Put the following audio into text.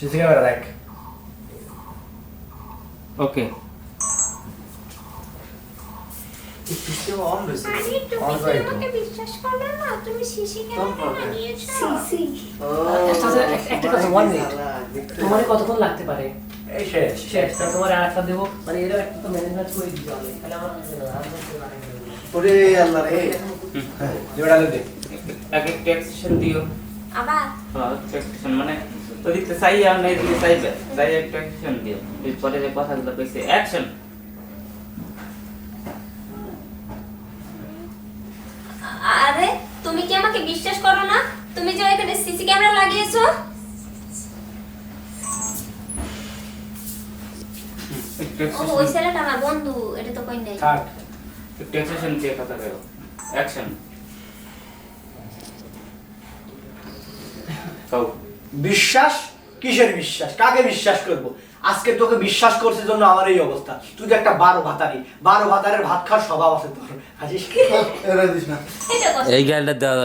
CC camera দেখ ওকে এক- তোমার কতক্ষণ লাগতে পারে? এই শেষ। শেষ। তা তোমার আর একটা দেবো? মানে এরও একটা তো ম্যানেজমেন্ট করে দিতে হবে। তাহলে আমার। ওরে আল্লাহ রে। যেটা দে। এক অ্যাকশন দিও। আবার হ্যাঁ মানে ওদিকে আর না এদিকে চাইবে। চাই একটা অ্যাকশন দিও এরপরে যে কথাগুলো কইছে অ্যাকশন আরে তুমি কি আমাকে বিশ্বাস করো না? তুমি যে এখানে সিসি ক্যামেরা লাগিয়েছো? ওই ছেলেটা আমার বন্ধু এটা তো কই নাই। থাক। একটু অ্যাকশন দিয়ে কথা কও অ্যাকশন বিশ্বাস? কিসের বিশ্বাস? কাকে বিশ্বাস করব? আজকে তোকে বিশ্বাস করছে জন্য আমার এই অবস্থা। তুই তো একটা বারো ভাতারি। বারো ভাতারের ভাত খাওয়ার স্বভাব আছে তোর। এই গালটা দেওয়া যাবে।